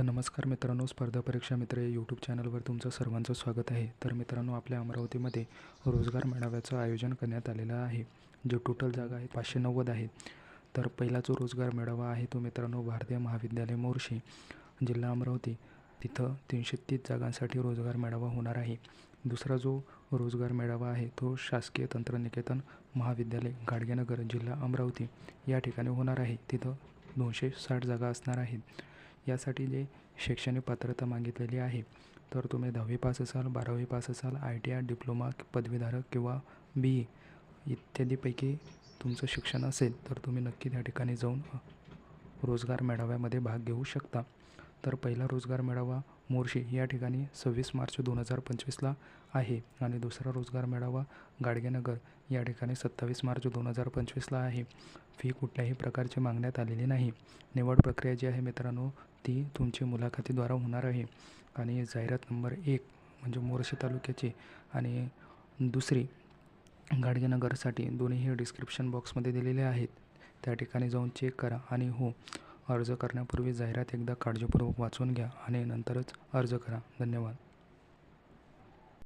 तर नमस्कार मित्रांनो स्पर्धा परीक्षा मित्र या यूट्यूब चॅनलवर तुमचं सर्वांचं स्वागत आहे. तर मित्रांनो आपल्या अमरावतीमध्ये रोजगार मेळाव्याचं आयोजन करण्यात आलेलं आहे जो टोटल जागा आहे पाचशे नव्वद आहे. तर पहिला जो रोजगार मेळावा आहे तो मित्रांनो भारतीय महाविद्यालय मोर्शी जिल्हा अमरावती. तिथं तीनशे तीस जागांसाठी रोजगार मेळावा होणार आहे. दुसरा जो रोजगार मेळावा आहे तो शासकीय तंत्रनिकेतन महाविद्यालय गाडगेनगर जिल्हा अमरावती या ठिकाणी होणार आहे. तिथं दोनशे साठ जागा असणार आहेत. यासाठी जे शैक्षणिक पात्रता मागितलेली आहे तर तुम्ही दहावी पास असाल बारावी पास असाल आय टी आय डिप्लोमा पदवीधारक किंवा बी ई इत्यादीपैकी तुमचं शिक्षण असेल तर तुम्ही नक्की त्या ठिकाणी जाऊन रोजगार मेळाव्यामध्ये भाग घेऊ शकता. तर पहिला रोजगार मेळावा मोर्शी या ठिकाणी सव्वीस मार्च दोन हजार पंचवीसला आहे. आणि दुसरा रोजगार मेळावा गाडगेनगर या ठिकाणी सत्तावीस मार्च दोन हजार पंचवीसला आहे. फी कुठल्याही प्रकारची मागण्यात आलेली नाही. निवड प्रक्रिया जी आहे मित्रांनो ती तुमची मुलाखतीद्वारा होणार आहे. आणि जाहिरात नंबर एक म्हणजे मोर्शी तालुक्याची आणि दुसरी गाडगेनगरसाठी दोन्हीही डिस्क्रिप्शन बॉक्समध्ये दिलेले आहेत. त्या ठिकाणी जाऊन चेक करा आणि हो अर्ज करण्यापूर्वी जाहिरात एकदा काळजीपूर्वक वाचून घ्या आणि नंतरच अर्ज करा. धन्यवाद.